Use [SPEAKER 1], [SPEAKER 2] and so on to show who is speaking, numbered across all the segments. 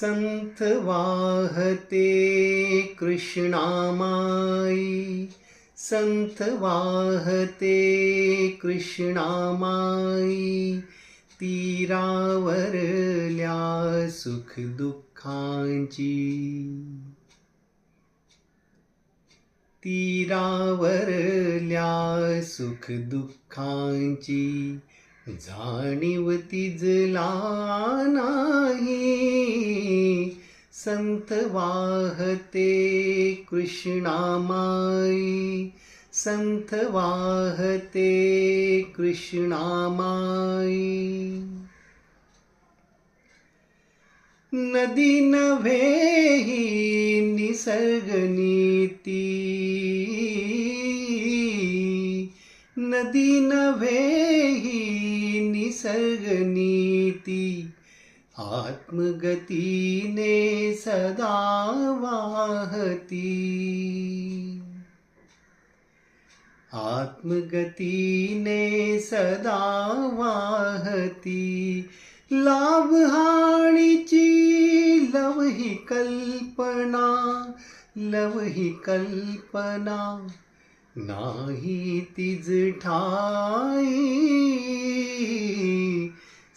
[SPEAKER 1] संत वाहते कृष्णामाई. संत वाहते कृष्णामाई. तीरावरल्या सुख दुःखांची. तीरावरल्या सुख दुःखांची जाणीव तिजला ना संत वाहते कृष्णामाई. संत वाहते कृष्णामाई. नदी नव्हे ही निसर्गनीती नदी नव्हे ही निसर्गनीती आत्मगतीने सदा वाहती। आत्मगतीने सदा वाहती। लाभहाणीची लव ही कल्पना लव ही कल्पना नाही तिज ठाई।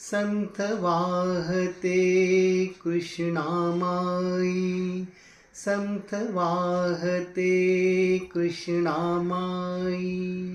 [SPEAKER 1] संत वाहते कृष्णामाई। संत वाहते कृष्णामाई।